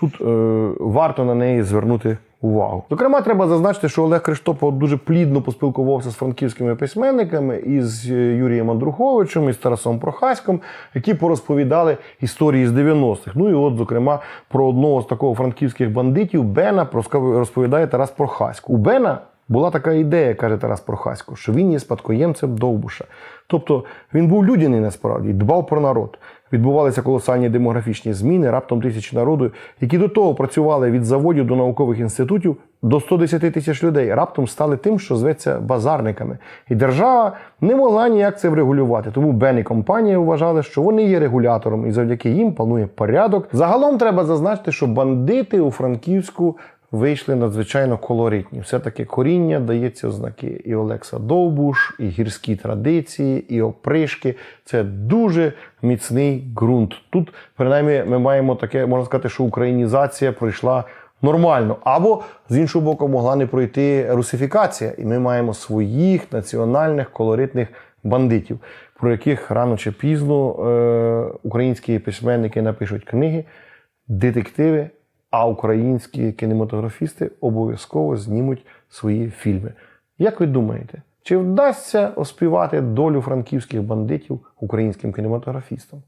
Тут е, варто на неї звернути увагу. Зокрема, треба зазначити, що Олег Криштопов дуже плідно поспілкувався з франківськими письменниками із е, Юрієм Андруховичем і з Тарасом Прохаськом, які порозповідали історії з 90-х. Ну і от, зокрема, про одного з такого франківських бандитів Бена розповідає Тарас Прохасько. У Бена була така ідея, каже Тарас Прохасько, що він є спадкоємцем Довбуша. Тобто він був людяний насправді, дбав про народ. Відбувалися колосальні демографічні зміни, раптом тисячі народу, які до того працювали від заводів до наукових інститутів до 110 тисяч людей, раптом стали тим, що зветься базарниками. І держава не могла ніяк це врегулювати. Тому Бен і компанія вважали, що вони є регулятором, і завдяки їм панує порядок. Загалом треба зазначити, що бандити у Франківську вийшли надзвичайно колоритні. Все-таки коріння дається ознаки і Олекса Довбуш, і гірські традиції, і опришки. Це дуже міцний ґрунт. Тут, принаймні, ми маємо таке, можна сказати, що українізація пройшла нормально. Або з іншого боку, могла не пройти русифікація, і ми маємо своїх національних колоритних бандитів, про яких рано чи пізно е, українські письменники напишуть книги, детективи, а українські кінематографісти обов'язково знімуть свої фільми. Як ви думаєте, чи вдасться оспівати долю франківських бандитів українським кінематографістам?